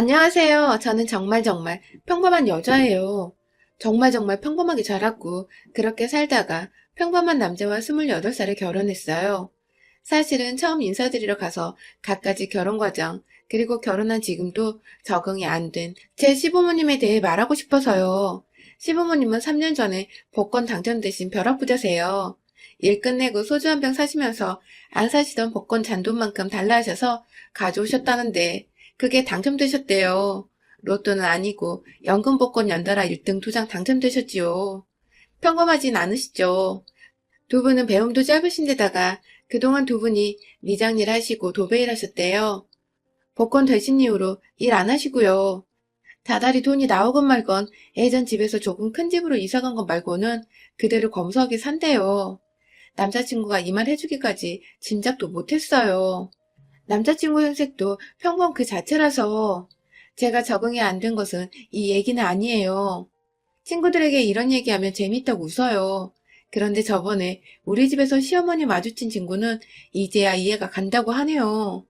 안녕하세요. 저는 정말 정말 평범한 여자예요. 정말 정말 평범하게 자랐고 그렇게 살다가 평범한 남자와 28살에 결혼했어요. 사실은 처음 인사드리러 가서 갖가지 결혼 과정 그리고 결혼한 지금도 적응이 안 된 제 시부모님에 대해 말하고 싶어서요. 시부모님은 3년 전에 복권 당첨되신 벼락부자세요. 일 끝내고 소주 한 병 사시면서 안 사시던 복권 잔돈만큼 달라 하셔서 가져오셨다는데 그게 당첨되셨대요. 로또는 아니고 연금 복권 연달아 1등 두장 당첨되셨지요. 평범하진 않으시죠. 두 분은 배움도 짧으신데다가 그동안 두 분이 미장일 하시고 도배일 하셨대요. 복권 되신 이후로 일 안 하시고요. 다달이 돈이 나오건 말건 예전 집에서 조금 큰 집으로 이사 간 것 말고는 그대로 검소하게 산대요. 남자친구가 이 말 해주기까지 짐작도 못했어요. 남자친구 현색도 평범 그 자체라서 제가 적응이 안 된 것은 이 얘기는 아니에요. 친구들에게 이런 얘기하면 재밌다고 웃어요. 그런데 저번에 우리 집에서 시어머니 마주친 친구는 이제야 이해가 간다고 하네요.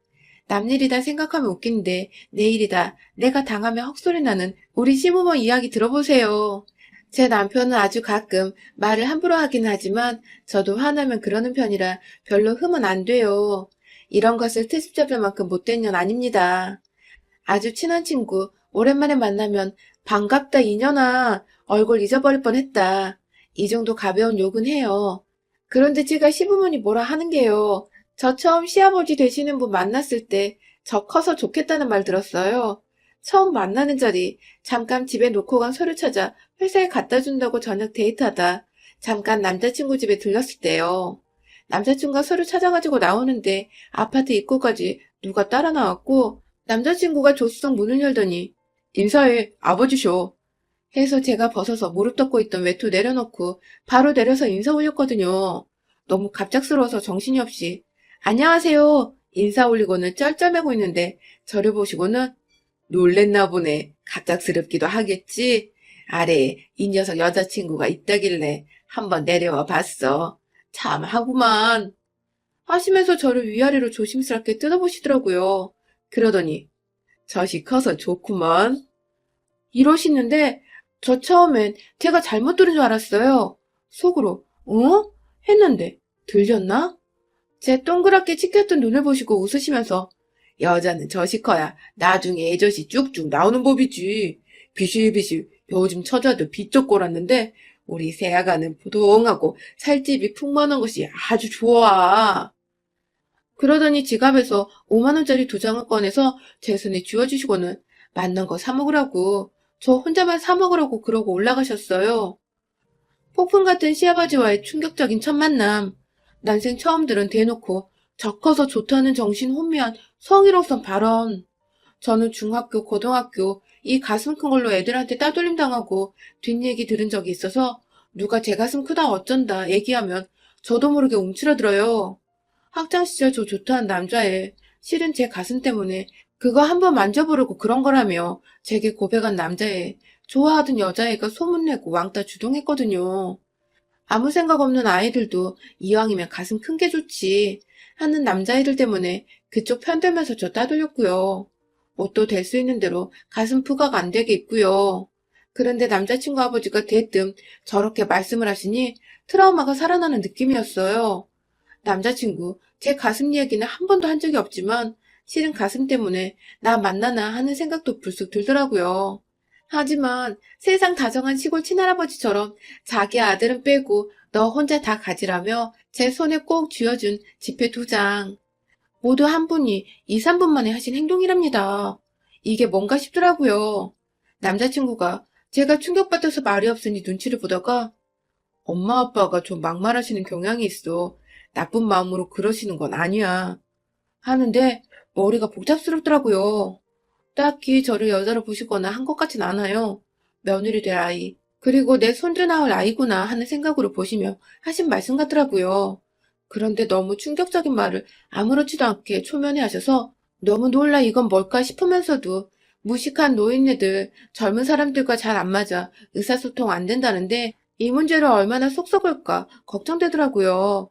남일이다 생각하면 웃긴데 내일이다 내가 당하면 헛소리 나는 우리 시부모 이야기 들어보세요. 제 남편은 아주 가끔 말을 함부로 하긴 하지만 저도 화나면 그러는 편이라 별로 흠은 안 돼요. 이런 것을 트집 잡을 만큼 못된 년 아닙니다. 아주 친한 친구, 오랜만에 만나면 반갑다 이년아, 얼굴 잊어버릴 뻔했다. 이 정도 가벼운 욕은 해요. 그런데 제가 시부모니 뭐라 하는 게요. 저 처음 시아버지 되시는 분 만났을 때 저 커서 좋겠다는 말 들었어요. 처음 만나는 자리, 잠깐 집에 놓고 간 서류 찾아 회사에 갖다 준다고 저녁 데이트하다 잠깐 남자친구 집에 들렀을 때요. 남자친구가 서류 찾아가지고 나오는데 아파트 입구까지 누가 따라 나왔고 남자친구가 조수석 문을 열더니 인사해 아버지쇼. 해서 제가 벗어서 무릎 덮고 있던 외투 내려놓고 바로 내려서 인사 올렸거든요. 너무 갑작스러워서 정신이 없이. 안녕하세요. 인사 올리고는 쩔쩔매고 있는데 저를 보시고는 놀랬나 보네. 갑작스럽기도 하겠지. 아래에 이 녀석 여자친구가 있다길래 한번 내려와 봤어 참 하구만. 하시면서 저를 위아래로 조심스럽게 뜯어보시더라고요. 그러더니 젖이 커서 좋구먼. 이러시는데 저 처음엔 제가 잘못 들은 줄 알았어요. 속으로 어? 했는데 들렸나? 제 동그랗게 치켰던 눈을 보시고 웃으시면서 여자는 젖이 커야 나중에 애젖이 쭉쭉 나오는 법이지. 비실비실 요즘 처자도 비쩍 골았는데 우리 새아가는 부동하고 살집이 풍만한 것이 아주 좋아. 그러더니 지갑에서 5만원짜리 두 장을 꺼내서 제 손에 쥐어주시고는 만난 거 사먹으라고 저 혼자만 사먹으라고 그러고 올라가셨어요. 폭풍 같은 시아버지와의 충격적인 첫 만남. 난생 처음 들은 대놓고 저 커서 좋다는 정신 혼미한 성희롱성 발언. 저는 중학교, 고등학교 이 가슴 큰 걸로 애들한테 따돌림 당하고 뒷얘기 들은 적이 있어서 누가 제 가슴 크다 어쩐다 얘기하면 저도 모르게 움츠러들어요. 학창시절 저 좋다는 남자애 실은 제 가슴 때문에 그거 한번 만져보려고 그런 거라며 제게 고백한 남자애 좋아하던 여자애가 소문내고 왕따 주동했거든요. 아무 생각 없는 아이들도 이왕이면 가슴 큰 게 좋지 하는 남자애들 때문에 그쪽 편들면서 저 따돌렸고요. 옷도 될 수 있는 대로 가슴 부각 안 되게 입고요. 그런데 남자친구 아버지가 대뜸 저렇게 말씀을 하시니 트라우마가 살아나는 느낌이었어요. 남자친구, 제 가슴 이야기는 한 번도 한 적이 없지만 실은 가슴 때문에 나 만나나 하는 생각도 불쑥 들더라고요. 하지만 세상 다정한 시골 친할아버지처럼 자기 아들은 빼고 너 혼자 다 가지라며 제 손에 꼭 쥐어준 지폐 두 장. 모두 한 분이 2, 3분 만에 하신 행동이랍니다. 이게 뭔가 싶더라고요. 남자친구가 제가 충격받아서 말이 없으니 눈치를 보다가 엄마 아빠가 좀 막말하시는 경향이 있어. 나쁜 마음으로 그러시는 건 아니야. 하는데 머리가 복잡스럽더라고요. 딱히 저를 여자로 보시거나 한 것 같진 않아요. 며느리 될 아이. 그리고 내 손주 낳을 아이구나 하는 생각으로 보시며 하신 말씀 같더라고요. 그런데 너무 충격적인 말을 아무렇지도 않게 초면에 하셔서 너무 놀라 이건 뭘까 싶으면서도 무식한 노인네들, 젊은 사람들과 잘 안 맞아 의사소통 안 된다는데 이 문제를 얼마나 속 썩을까 걱정되더라고요.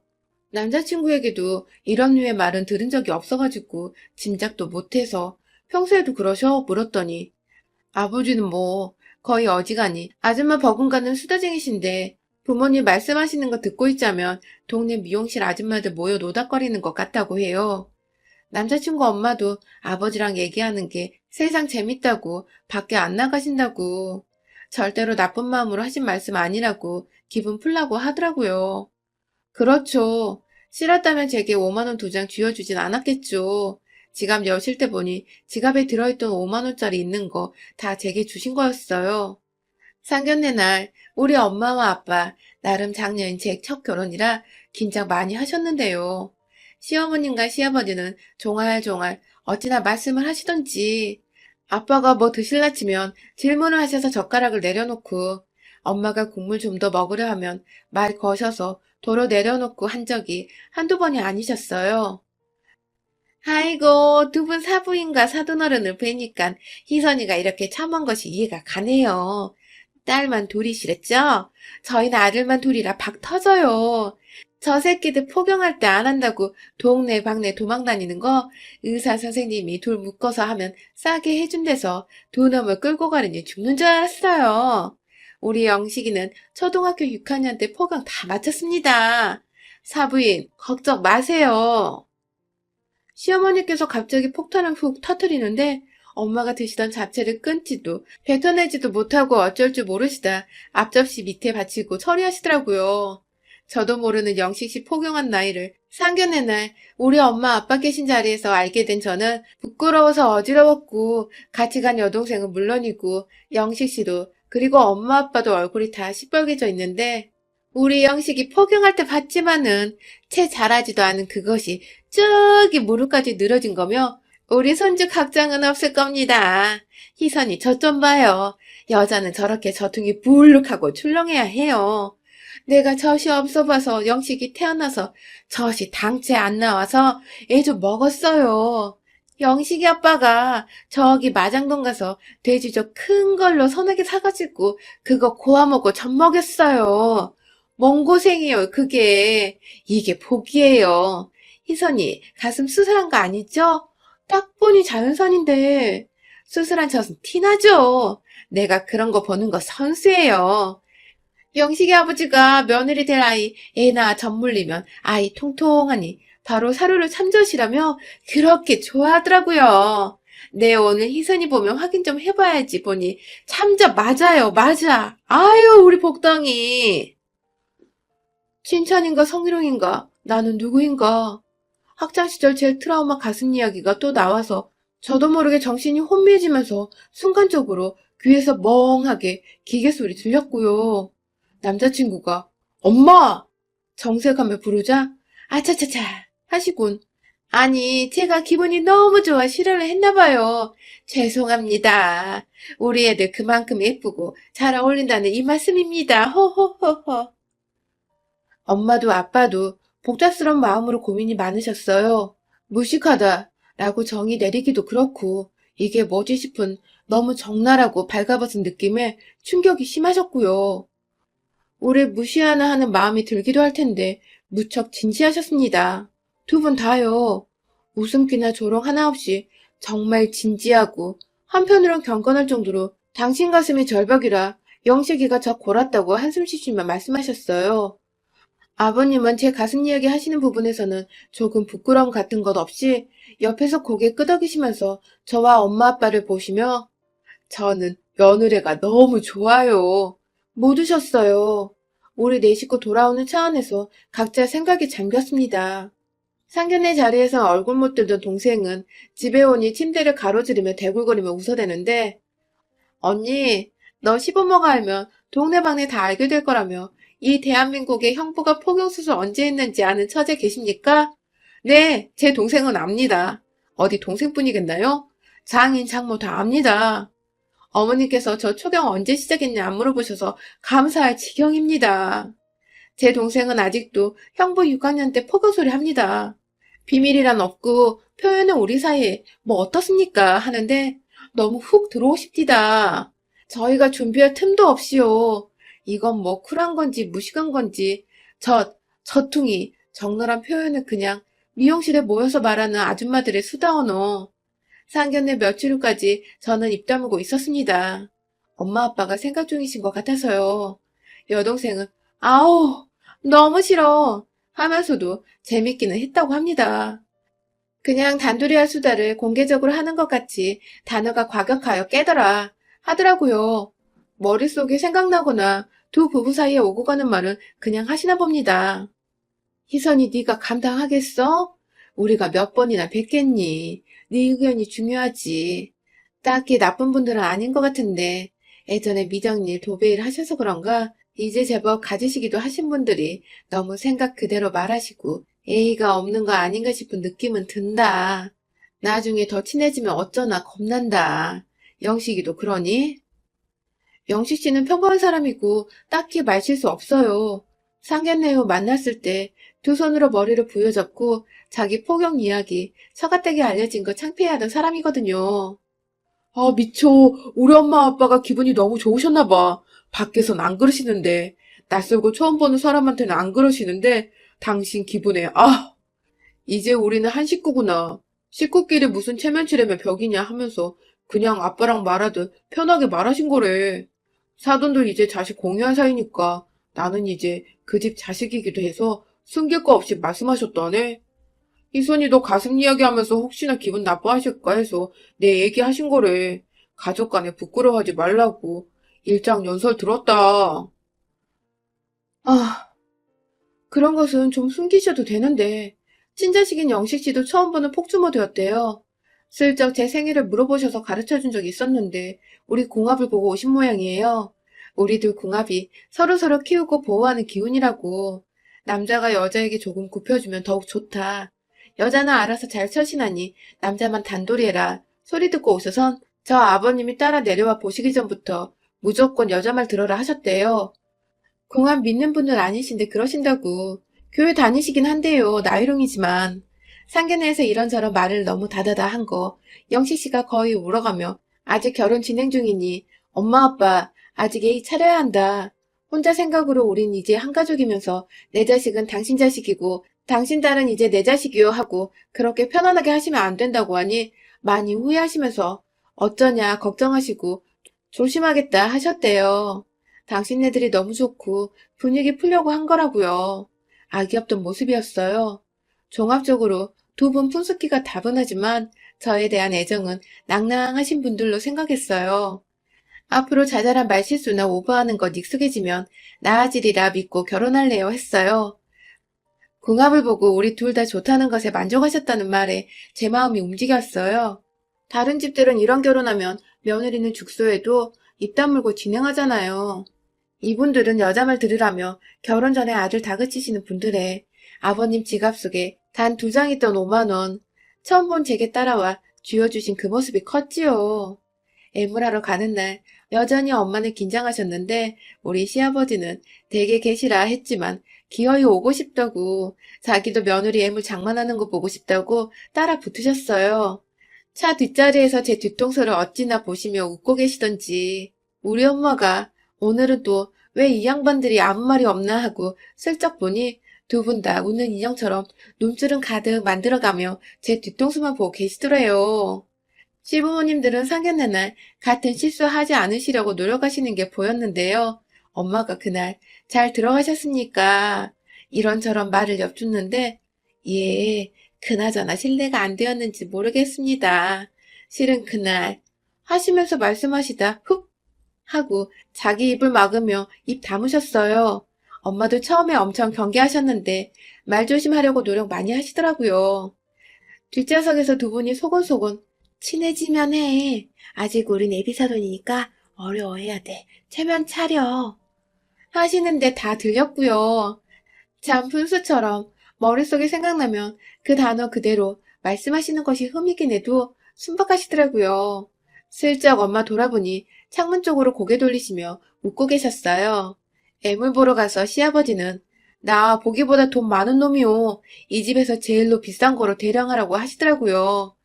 남자친구에게도 이런 류의 말은 들은 적이 없어가지고 짐작도 못해서 평소에도 그러셔? 물었더니 아버지는 뭐 거의 어지간히 아줌마 버금가는 수다쟁이신데 부모님 말씀하시는 거 듣고 있자면 동네 미용실 아줌마들 모여 노닥거리는 것 같다고 해요. 남자친구 엄마도 아버지랑 얘기하는 게 세상 재밌다고 밖에 안 나가신다고 절대로 나쁜 마음으로 하신 말씀 아니라고 기분 풀라고 하더라고요. 그렇죠. 싫었다면 제게 5만원 두 장 쥐어주진 않았겠죠. 지갑 여실 때 보니 지갑에 들어있던 5만원짜리 있는 거 다 제게 주신 거였어요. 상견례 날 우리 엄마와 아빠 나름 작년인 제첫 결혼이라 긴장 많이 하셨는데요. 시어머님과 시아버지는 종알종알 어찌나 말씀을 하시던지 아빠가 뭐 드실라 치면 질문을 하셔서 젓가락을 내려놓고 엄마가 국물 좀 더 먹으려 하면 말 거셔서 도로 내려놓고 한 적이 한두 번이 아니셨어요. 아이고, 두 분 사부인과 사돈어른을 뵈니까 희선이가 이렇게 참한 것이 이해가 가네요. 딸만 둘이시랬죠? 저희는 아들만 둘이라 박 터져요. 저 새끼들 포경할 때 안 한다고 동네 방네 도망 다니는 거 의사 선생님이 둘 묶어서 하면 싸게 해준대서 두 놈을 끌고 가려니 죽는 줄 알았어요. 우리 영식이는 초등학교 6학년 때 포경 다 마쳤습니다. 사부인, 걱정 마세요. 시어머니께서 갑자기 폭탄을 훅 터뜨리는데 엄마가 드시던 잡채를 끊지도 뱉어내지도 못하고 어쩔 줄 모르시다 앞접시 밑에 받치고 처리하시더라고요. 저도 모르는 영식 씨 포경한 나이를 상견례 날 우리 엄마 아빠 계신 자리에서 알게 된 저는 부끄러워서 어지러웠고 같이 간 여동생은 물론이고 영식 씨도 그리고 엄마 아빠도 얼굴이 다 시뻘개져 있는데 우리 영식이 포경할 때 봤지만은 채 자라지도 않은 그것이 저기 무릎까지 늘어진 거며 우리 손주 각장은 없을 겁니다. 희선이 저 좀 봐요. 여자는 저렇게 저퉁이 불룩하고 출렁해야 해요. 내가 젖이 없어 봐서 영식이 태어나서 젖이 당체 안 나와서 애 좀 먹었어요. 영식이 아빠가 저기 마장동 가서 돼지 저큰 걸로 개 사가지고 그거 고아 먹고 젖 먹였어요. 뭔 고생이에요, 그게. 이게 복이에요. 희선이 가슴 수술한 거 아니죠? 딱 보니 자연산인데 수술한 젖은 티나죠? 내가 그런 거 보는 거 선수예요. 영식이 아버지가 며느리 될 아이 애나 젖 물리면 아이 통통하니 바로 사료를 참젓이라며 그렇게 좋아하더라고요. 네, 오늘 희선이 보면 확인 좀 해봐야지 보니 참젓 맞아요, 맞아. 아유, 우리 복덩이. 칭찬인가 성희롱인가 나는 누구인가 학창시절 제 트라우마 가슴 이야기가 또 나와서 저도 모르게 정신이 혼미해지면서 순간적으로 귀에서 멍하게 기계 소리 들렸고요. 남자친구가 엄마! 정색하며 부르자 아차차차 하시군. 아니 제가 기분이 너무 좋아 실현을 했나봐요. 죄송합니다. 우리 애들 그만큼 예쁘고 잘 어울린다는 이 말씀입니다. 호호호호. 엄마도 아빠도 복잡스러운 마음으로 고민이 많으셨어요. 무식하다 라고 정의 내리기도 그렇고 이게 뭐지 싶은 너무 적나라고 발가벗은 느낌에 충격이 심하셨고요. 오래 무시하나 하는 마음이 들기도 할 텐데 무척 진지하셨습니다. 두 분 다요. 웃음기나 조롱 하나 없이 정말 진지하고 한편으론 경건할 정도로 당신 가슴이 절벽이라 영식이가 저 골았다고 한숨 쉬시며 말씀하셨어요. 아버님은 제 가슴 이야기 하시는 부분에서는 조금 부끄러움 같은 것 없이 옆에서 고개 끄덕이시면서 저와 엄마 아빠를 보시며 저는 며느리가 너무 좋아요. 못 우셨어요. 우리 네 식구 돌아오는 차 안에서 각자 생각에 잠겼습니다. 상견례 자리에서 얼굴 못 들던 동생은 집에 오니 침대를 가로지르며 대굴거리며 웃어대는데 언니, 너 시부모가 알면 동네방네 다 알게 될 거라며 이 대한민국의 형부가 포경수술 언제 했는지 아는 처제 계십니까? 네, 제 동생은 압니다. 어디 동생뿐이겠나요? 장인, 장모 다 압니다. 어머니께서 저 초경 언제 시작했냐 안 물어보셔서 감사할 지경입니다. 제 동생은 아직도 형부 6학년 때 포경소리 합니다. 비밀이란 없고 표현은 우리 사이에 뭐 어떻습니까 하는데 너무 훅 들어오십디다. 저희가 준비할 틈도 없이요. 이건 뭐 쿨한 건지 무식한 건지 저 저퉁이 적나라한 표현은 그냥 미용실에 모여서 말하는 아줌마들의 수다 언어. 상견례 며칠 후까지 저는 입 다물고 있었습니다. 엄마 아빠가 생각 중이신 것 같아서요. 여동생은 아우 너무 싫어 하면서도 재밌기는 했다고 합니다. 그냥 단둘이 할 수다를 공개적으로 하는 것 같이 단어가 과격하여 깨더라 하더라고요. 머릿속에 생각나거나 두 부부 사이에 오고 가는 말은 그냥 하시나 봅니다. 희선이 네가 감당하겠어? 우리가 몇 번이나 뵙겠니? 네 의견이 중요하지. 딱히 나쁜 분들은 아닌 것 같은데 예전에 미정일 도배일 하셔서 그런가 이제 제법 가지시기도 하신 분들이 너무 생각 그대로 말하시고 예의가 없는 거 아닌가 싶은 느낌은 든다. 나중에 더 친해지면 어쩌나 겁난다. 영식이도 그러니? 영식 씨는 평범한 사람이고 딱히 말실수 없어요. 상견례 후 만났을 때 두 손으로 머리를 부여잡고 자기 폭격 이야기 서가댁에 알려진 거 창피해하던 사람이거든요. 아, 미쳐. 우리 엄마 아빠가 기분이 너무 좋으셨나 봐. 밖에선 안 그러시는데, 낯설고 처음 보는 사람한테는 안 그러시는데, 당신 기분에, 아! 이제 우리는 한 식구구나. 식구끼리 무슨 체면치레면 벽이냐 하면서 그냥 아빠랑 말하듯 편하게 말하신 거래. 사돈들 이제 자식 공유한 사이니까 나는 이제 그 집 자식이기도 해서 숨길 거 없이 말씀하셨다네. 희선이 너 가슴 이야기하면서 혹시나 기분 나빠하실까 해서 내 얘기하신 거래. 가족 간에 부끄러워하지 말라고. 일장 연설 들었다. 아, 그런 것은 좀 숨기셔도 되는데. 친자식인 영식 씨도 처음 보는 폭주모드였대요. 슬쩍 제 생일을 물어보셔서 가르쳐 준 적이 있었는데, 우리 궁합을 보고 오신 모양이에요. 우리들 궁합이 서로서로 키우고 보호하는 기운이라고. 남자가 여자에게 조금 굽혀주면 더욱 좋다. 여자는 알아서 잘 처신하니 남자만 단돌이 해라. 소리 듣고 오셔선 저 아버님이 따라 내려와 보시기 전부터 무조건 여자 말 들어라 하셨대요. 궁합 믿는 분은 아니신데 그러신다고. 교회 다니시긴 한데요. 나이롱이지만. 상견례에서 이런저런 말을 너무 다다다 한 거. 영식 씨가 거의 울어가며 아직 결혼 진행 중이니 엄마 아빠 아직 예의 차려야 한다. 혼자 생각으로 우린 이제 한 가족이면서 내 자식은 당신 자식이고 당신 딸은 이제 내 자식이요 하고 그렇게 편안하게 하시면 안 된다고 하니 많이 후회하시면서 어쩌냐 걱정하시고 조심하겠다 하셨대요. 당신네들이 너무 좋고 분위기 풀려고 한 거라고요. 악이 없던 모습이었어요. 종합적으로 두 분 푼숙기가 다분하지만 저에 대한 애정은 낭낭하신 분들로 생각했어요. 앞으로 자잘한 말실수나 오버하는 것 익숙해지면 나아지리라 믿고 결혼할래요 했어요. 궁합을 보고 우리 둘 다 좋다는 것에 만족하셨다는 말에 제 마음이 움직였어요. 다른 집들은 이런 결혼하면 며느리는 죽소해도 입 다물고 진행하잖아요. 이분들은 여자 말 들으라며 결혼 전에 아들 다그치시는 분들의 아버님 지갑 속에 단 두 장 있던 5만 원 처음 본 제게 따라와 쥐어주신 그 모습이 컸지요. 애물하러 가는 날 여전히 엄마는 긴장하셨는데 우리 시아버지는 댁에 계시라 했지만 기어이 오고 싶다고 자기도 며느리 애물 장만하는 거 보고 싶다고 따라 붙으셨어요. 차 뒷자리에서 제 뒤통수를 어찌나 보시며 웃고 계시던지 우리 엄마가 오늘은 또 왜 이 양반들이 아무 말이 없나 하고 슬쩍 보니 두 분 다 웃는 인형처럼 눈주름 가득 만들어가며 제 뒤통수만 보고 계시더래요. 시부모님들은 상견례 날 같은 실수하지 않으시려고 노력하시는 게 보였는데요. 엄마가 그날 잘 들어가셨습니까? 이런저런 말을 엿줬는데 예, 그나저나 실례가 안 되었는지 모르겠습니다. 실은 그날 하시면서 말씀하시다 훅 하고 자기 입을 막으며 입 다무셨어요. 엄마도 처음에 엄청 경계하셨는데 말 조심하려고 노력 많이 하시더라고요. 뒷좌석에서 두 분이 소곤소곤 친해지면 해. 아직 우린 애비사돈이니까 어려워해야 돼. 체면 차려. 하시는데 다 들렸고요. 참 분수처럼 머릿속에 생각나면 그 단어 그대로 말씀하시는 것이 흠이긴 해도 순박하시더라고요. 슬쩍 엄마 돌아보니 창문 쪽으로 고개 돌리시며 웃고 계셨어요. 애물 보러 가서 시아버지는 나 보기보다 돈 많은 놈이오. 이 집에서 제일로 비싼 거로 대량하라고 하시더라고요.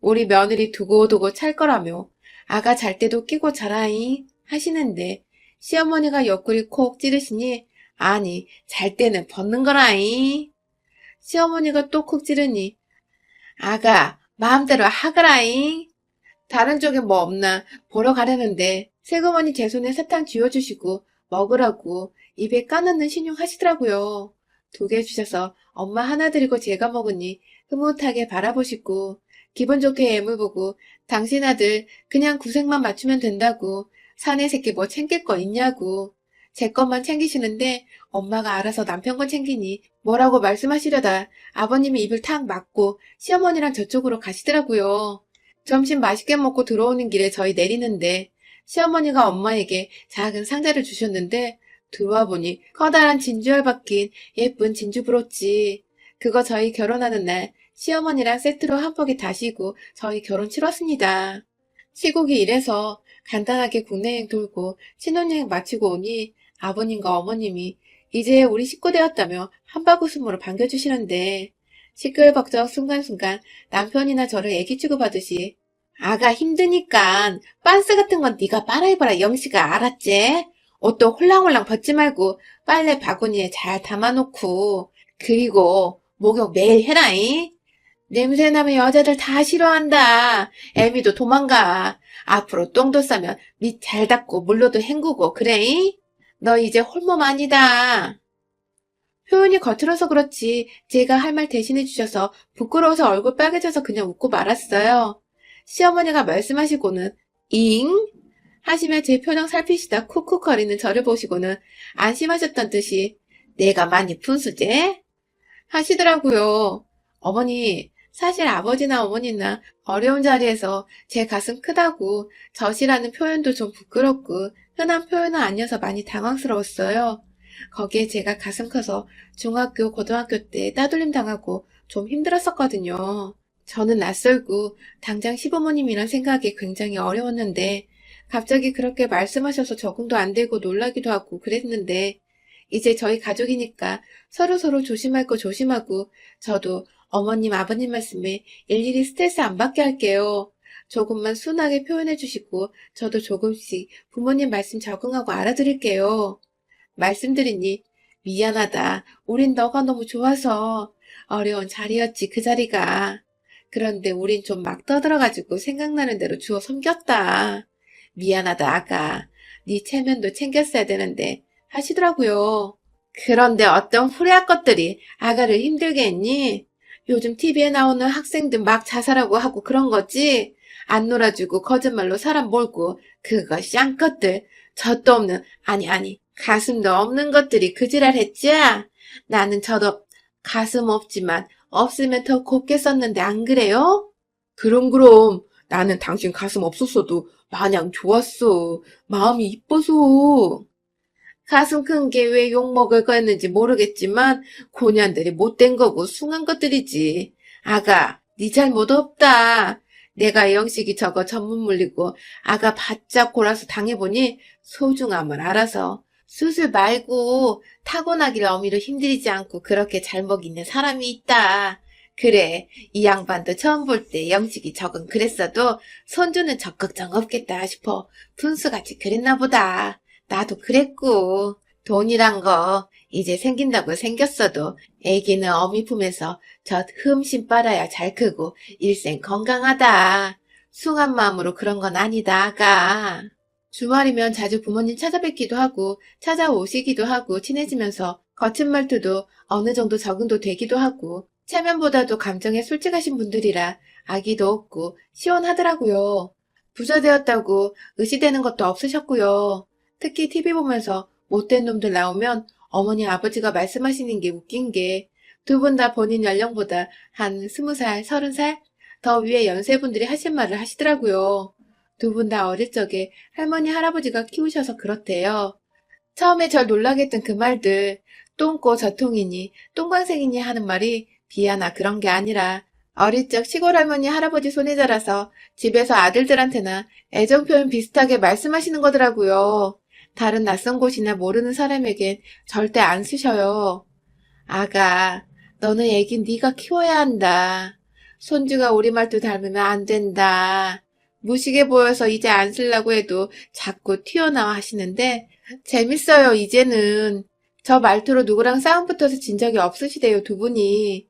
우리 며느리 두고두고 찰 거라며 아가 잘 때도 끼고 자라잉 하시는데 시어머니가 옆구리 콕 찌르시니 아니 잘 때는 벗는 거라잉. 시어머니가 또 콕 찌르니 아가 마음대로 하거라잉. 다른 쪽에 뭐 없나 보러 가려는데 새그머니 제 손에 사탕 쥐어주시고 먹으라고 입에 까놓는 신용 하시더라고요. 두 개 주셔서 엄마 하나 드리고 제가 먹으니 흐뭇하게 바라보시고 기분 좋게 애물 보고 당신 아들 그냥 구색만 맞추면 된다고 사내 새끼 뭐 챙길 거 있냐고 제 것만 챙기시는데 엄마가 알아서 남편 건 챙기니 뭐라고 말씀하시려다 아버님이 입을 탁 막고 시어머니랑 저쪽으로 가시더라고요. 점심 맛있게 먹고 들어오는 길에 저희 내리는데 시어머니가 엄마에게 작은 상자를 주셨는데 들어와 보니 커다란 진주알 박힌 예쁜 진주 브로치. 그거 저희 결혼하는 날 시어머니랑 세트로 한 포기 다시고 저희 결혼 치렀습니다. 시국이 이래서 간단하게 국내여행 돌고 신혼여행 마치고 오니 아버님과 어머님이 이제 우리 식구 되었다며 한바구음으로 반겨주시는데 시끌벅적 순간순간 남편이나 저를 애기 취급하듯이 아가 힘드니까 빤스 같은 건 네가 빨아입어라 영식아 알았지? 옷도 홀랑홀랑 벗지 말고 빨래 바구니에 잘 담아놓고 그리고 목욕 매일 해라잉. 냄새나면 여자들 다 싫어한다. 애미도 도망가. 앞으로 똥도 싸면 밑 잘 닦고 물로도 헹구고 그래잉? 너 이제 홀몸 아니다. 표현이 거칠어서 그렇지 제가 할 말 대신해 주셔서 부끄러워서 얼굴 빨개져서 그냥 웃고 말았어요. 시어머니가 말씀하시고는 잉? 하시며 제 표정 살피시다 쿡쿡 거리는 저를 보시고는 안심하셨던 듯이 내가 많이 분수제? 하시더라고요. 어머니, 사실 아버지나 어머니나 어려운 자리에서 제 가슴 크다고 젖이라는 표현도 좀 부끄럽고 흔한 표현은 아니어서 많이 당황스러웠어요. 거기에 제가 가슴 커서 중학교, 고등학교 때 따돌림 당하고 좀 힘들었었거든요. 저는 낯설고 당장 시부모님이란 생각이 굉장히 어려웠는데 갑자기 그렇게 말씀하셔서 적응도 안 되고 놀라기도 하고 그랬는데 이제 저희 가족이니까 서로서로 조심할 거 조심하고 저도 어머님, 아버님 말씀에 일일이 스트레스 안 받게 할게요. 조금만 순하게 표현해 주시고 저도 조금씩 부모님 말씀 적응하고 알아드릴게요. 말씀드리니 미안하다. 우린 너가 너무 좋아서 어려운 자리였지 그 자리가. 그런데 우린 좀 막 떠들어가지고 생각나는 대로 주워 섬겼다. 미안하다 아가. 네 체면도 챙겼어야 되는데 하시더라고요. 그런데 어떤 후레학 것들이 아가를 힘들게 했니? 요즘 TV에 나오는 학생들 막 자살하고 하고 그런 거지? 안 놀아주고 거짓말로 사람 몰고 그거 쌍것들 젖도 없는 아니 아니 가슴도 없는 것들이 그 지랄 했지? 나는 저도 가슴 없지만 없으면 더 곱게 썼는데 안 그래요? 그럼 그럼 나는 당신 가슴 없었어도 마냥 좋았어. 마음이 이뻐서. 가슴 큰 게 왜 욕먹을 거였는지 모르겠지만 고년들이 못된 거고 숭한 것들이지. 아가, 네 잘못 없다. 내가 영식이 저거 전문 물리고 아가 바짝 골아서 당해보니 소중함을 알아서 수술 말고 타고나기를 어미로 힘들이지 않고 그렇게 잘 먹이는 사람이 있다. 그래, 이 양반도 처음 볼 때 영식이 적은 그랬어도 손주는 적극적 없겠다 싶어 분수같이 그랬나 보다. 나도 그랬고 돈이란 거 이제 생긴다고 생겼어도 애기는 어미 품에서 젖 흠씬 빨아야 잘 크고 일생 건강하다. 숭한 마음으로 그런 건 아니다, 아가. 주말이면 자주 부모님 찾아뵙기도 하고 찾아오시기도 하고 친해지면서 거친 말투도 어느 정도 적응도 되기도 하고 체면보다도 감정에 솔직하신 분들이라 아기도 없고 시원하더라고요. 부자 되었다고 의시되는 것도 없으셨고요. 특히 TV 보면서 못된 놈들 나오면 어머니 아버지가 말씀하시는 게 웃긴 게 두 분 다 본인 연령보다 한 스무 살, 서른 살 더 위에 연세분들이 하신 말을 하시더라고요. 두 분 다 어릴 적에 할머니, 할아버지가 키우셔서 그렇대요. 처음에 절 놀라게 했던 그 말들, 똥꼬 저통이니, 똥광생이니 하는 말이 비하나 그런 게 아니라 어릴 적 시골 할머니, 할아버지 손에 자라서 집에서 아들들한테나 애정 표현 비슷하게 말씀하시는 거더라고요. 다른 낯선 곳이나 모르는 사람에겐 절대 안 쓰셔요. 아가, 너는 애긴 네가 키워야 한다. 손주가 우리 말도 닮으면 안 된다. 무식해 보여서 이제 안 쓰려고 해도 자꾸 튀어나와 하시는데 재밌어요, 이제는. 저 말투로 누구랑 싸움 붙어서 진 적이 없으시대요, 두 분이.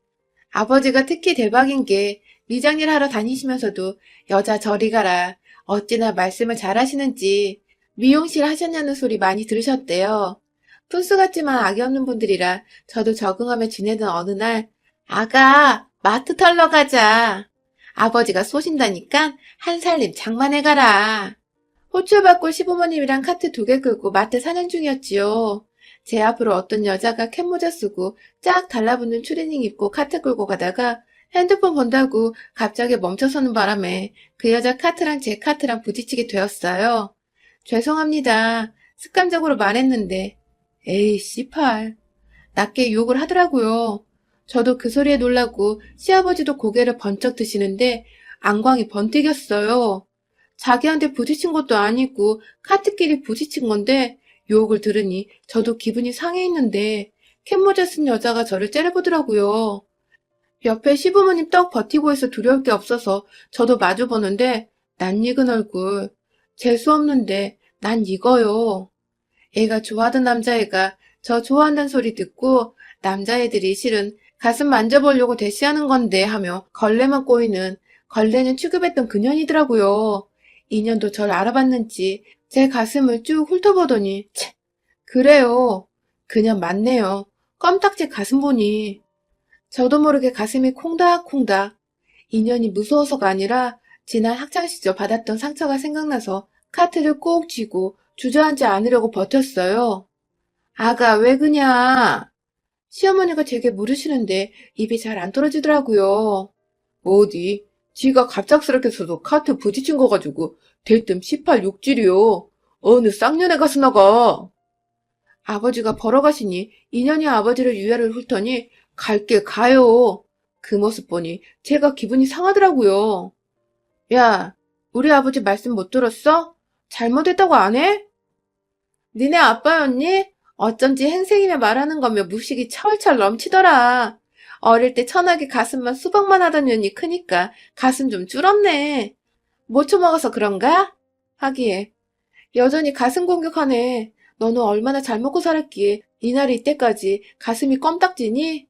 아버지가 특히 대박인 게 미장일 하러 다니시면서도 여자 저리 가라. 어찌나 말씀을 잘하시는지 미용실 하셨냐는 소리 많이 들으셨대요. 푼수 같지만 악이 없는 분들이라 저도 적응하며 지내던 어느 날 아가 마트 털러 가자. 아버지가 쏘신다니까 한 살림 장만해 가라. 호출받고 시부모님이랑 카트 두 개 끌고 마트 사냥 중이었지요. 제 앞으로 어떤 여자가 캡모자 쓰고 쫙 달라붙는 추리닝 입고 카트 끌고 가다가 핸드폰 본다고 갑자기 멈춰서는 바람에 그 여자 카트랑 제 카트랑 부딪히게 되었어요. 죄송합니다. 습관적으로 말했는데 에이 씨팔 낮게 욕을 하더라고요. 저도 그 소리에 놀라고 시아버지도 고개를 번쩍 드시는데 안광이 번뜩였어요. 자기한테 부딪힌 것도 아니고 카트끼리 부딪힌 건데 욕을 들으니 저도 기분이 상해있는데 캡모자 쓴 여자가 저를 째려보더라고요. 옆에 시부모님 떡 버티고 있어 두려울 게 없어서 저도 마주 보는데 낯익은 얼굴 재수 없는데 난 이거요. 애가 좋아하던 남자애가 저 좋아한다는 소리 듣고 남자애들이 실은 가슴 만져보려고 대시하는 건데 하며 걸레만 꼬이는 걸레는 취급했던 그년이더라고요. 인연도 절 알아봤는지 제 가슴을 쭉 훑어보더니 채 그래요. 그냥 맞네요. 껌딱지 가슴 보니 저도 모르게 가슴이 콩닥콩닥 인연이 무서워서가 아니라 지난 학창시절 받았던 상처가 생각나서 카트를 꼭 쥐고 주저앉지 않으려고 버텼어요. 아가 왜 그냐? 시어머니가 제게 물으시는데 입이 잘 안 떨어지더라고요. 어디? 지가 갑작스럽게 서도 카트 부딪힌 거 가지고 대뜸 18 욕질이요. 어느 쌍년에 가서 나가. 아버지가 벌어가시니 인연이 아버지를 유야를 훑더니 갈게 가요. 그 모습 보니 제가 기분이 상하더라고요. 야, 우리 아버지 말씀 못 들었어? 잘못했다고 안 해? 니네 아빠였니? 어쩐지 행생이며 말하는 거며 무식이 철철 넘치더라. 어릴 때 천하게 가슴만 수박만 하던 년이 크니까 가슴 좀 줄었네. 못 처먹어서 그런가? 하기에 여전히 가슴 공격하네. 너는 얼마나 잘 먹고 살았기에 이날이 이때까지 가슴이 껌딱지니?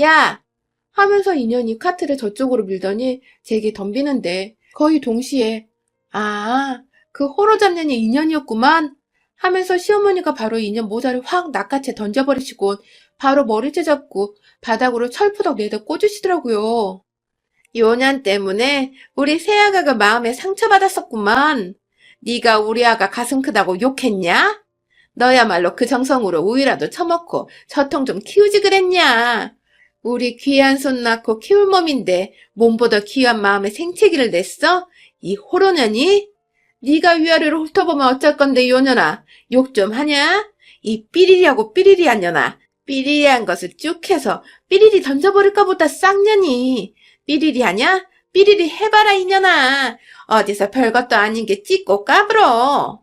야! 하면서 인연이 카트를 저쪽으로 밀더니 제게 덤비는데 거의 동시에 아, 그 호로 잡년이 인연이었구만 하면서 시어머니가 바로 인연 모자를 확 낚아채 던져버리시곤 바로 머리채 잡고 바닥으로 철푸덕 내다 꽂으시더라고요. 요년 때문에 우리 새아가가 마음에 상처받았었구만. 네가 우리 아가 가슴 크다고 욕했냐? 너야말로 그 정성으로 우유라도 처먹고 저통 좀 키우지 그랬냐? 우리 귀한 손 낳고 키울 몸인데 몸보다 귀한 마음에 생채기를 냈어? 이 호로년이? 네가 위아래로 훑어보면 어쩔 건데 요년아 욕 좀 하냐? 이 삐리리하고 삐리리한 년아 삐리리한 것을 쭉 해서 삐리리 던져버릴까 보다 쌍년이 삐리리 하냐? 삐리리 해봐라 이년아 어디서 별것도 아닌 게 찢고 까불어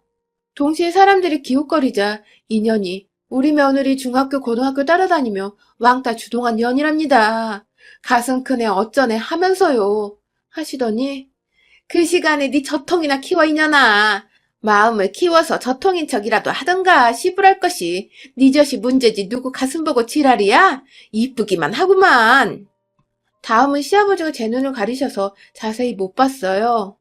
동시에 사람들이 기웃거리자 인연이 우리 며느리 중학교 고등학교 따라다니며 왕따 주동한 년이랍니다. 가슴 크네 어쩌네 하면서요. 하시더니 그 시간에 네 저통이나 키워 이년아. 마음을 키워서 저통인 척이라도 하던가 씨부랄 것이 네 젖이 문제지 누구 가슴 보고 지랄이야? 이쁘기만 하구만. 다음은 시아버지가 제 눈을 가리셔서 자세히 못 봤어요.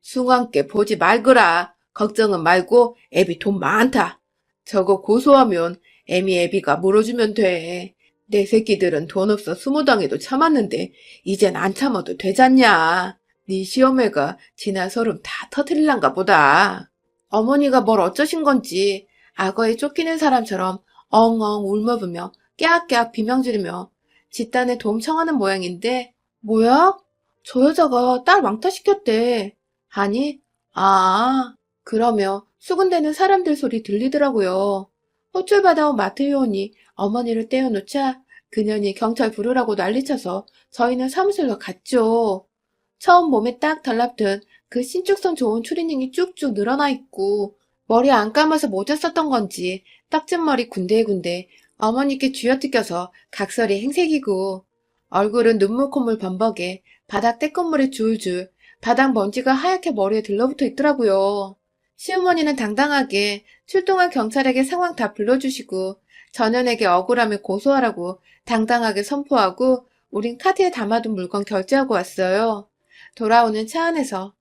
숭한께 보지 말거라. 걱정은 말고 애비 돈 많다. 저거 고소하면 애미 애비가 물어주면 돼. 내 새끼들은 돈 없어 수모당해도 참았는데 이젠 안 참아도 되잖냐. 네 시어매가 지난 서름 다 터트릴란가 보다. 어머니가 뭘 어쩌신 건지 악어에 쫓기는 사람처럼 엉엉 울먹으며 깨악깨악 비명 지르며 집단에 도움 청하는 모양인데 뭐야? 저 여자가 딸 왕따시켰대. 아니, 아, 그러며 수군대는 사람들 소리 들리더라고요. 호출받아온 마트 요원이 어머니를 떼어놓자 그년이 경찰 부르라고 난리쳐서 저희는 사무실로 갔죠. 처음 몸에 딱 달라붙은 그 신축성 좋은 추리닝이 쭉쭉 늘어나 있고 머리 안 감아서 모자 썼던 건지 딱진 머리 군데군데 어머니께 쥐어뜯겨서 각설이 행색이고 얼굴은 눈물 콧물 범벅에 바닥 떼건물이 줄줄 바닥 먼지가 하얗게 머리에 들러붙어 있더라고요. 시어머니는 당당하게 출동한 경찰에게 상황 다 불러주시고 전현에게 억울함을 고소하라고 당당하게 선포하고 우린 카드에 담아둔 물건 결제하고 왔어요. 돌아오는 차 안에서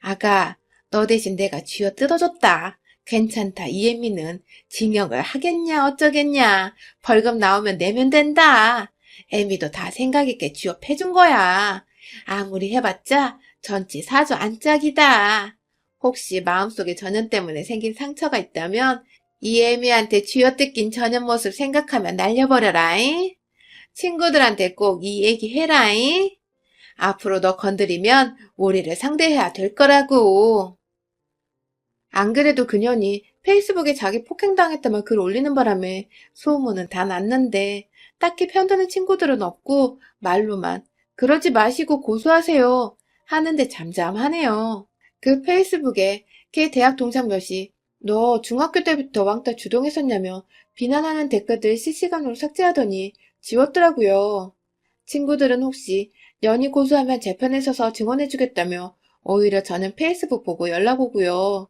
아가, 너 대신 내가 쥐어 뜯어줬다. 괜찮다. 이혜미는 징역을 하겠냐 어쩌겠냐. 벌금 나오면 내면 된다. 애미도 다 생각 있게 쥐어 패준 거야. 아무리 해봤자 전치 사주 안짝이다. 혹시 마음속에 전현 때문에 생긴 상처가 있다면 이 애미한테 쥐어뜯긴 전현 모습 생각하면 날려버려라잉. 친구들한테 꼭 이 얘기 해라잉. 앞으로 너 건드리면 우리를 상대해야 될 거라고. 안 그래도 그년이 페이스북에 자기 폭행당했다만 글 올리는 바람에 소문은 다 났는데 딱히 편드는 친구들은 없고 말로만 그러지 마시고 고소하세요 하는데 잠잠하네요. 그 페이스북에 걔 대학 동창 몇이 너 중학교 때부터 왕따 주동했었냐며 비난하는 댓글들 실시간으로 삭제하더니 지웠더라고요. 친구들은 혹시 연이 고소하면 재판에 서서 증언해주겠다며 오히려 저는 페이스북 보고 연락 오고요.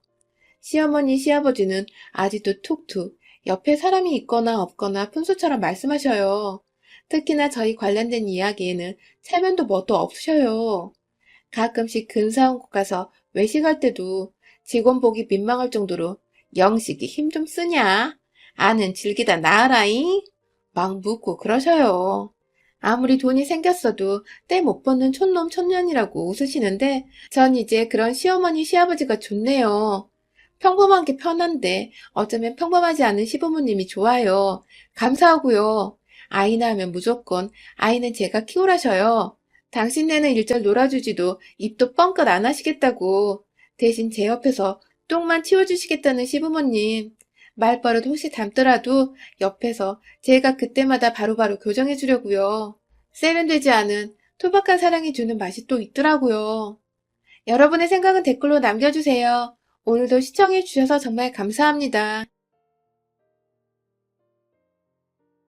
시어머니, 시아버지는 아직도 툭툭 옆에 사람이 있거나 없거나 푼수처럼 말씀하셔요. 특히나 저희 관련된 이야기에는 체면도 뭣도 없으셔요. 가끔씩 근사한 곳 가서 외식할 때도 직원 보기 민망할 정도로 영식이 힘 좀 쓰냐? 아는 즐기다 나아라잉? 막 묻고 그러셔요. 아무리 돈이 생겼어도 때 못 벗는 촌놈 촌년이라고 웃으시는데 전 이제 그런 시어머니 시아버지가 좋네요. 평범한 게 편한데 어쩌면 평범하지 않은 시부모님이 좋아요. 감사하고요. 아이 낳으면 무조건 아이는 제가 키우라셔요. 당신네는 일절 놀아주지도 입도 뻥끗 안 하시겠다고. 대신 제 옆에서 똥만 치워주시겠다는 시부모님. 말버릇 혹시 닮더라도 옆에서 제가 그때마다 바로바로 교정해 주려고요. 세련되지 않은 투박한 사랑이 주는 맛이 또 있더라고요. 여러분의 생각은 댓글로 남겨주세요. 오늘도 시청해 주셔서 정말 감사합니다.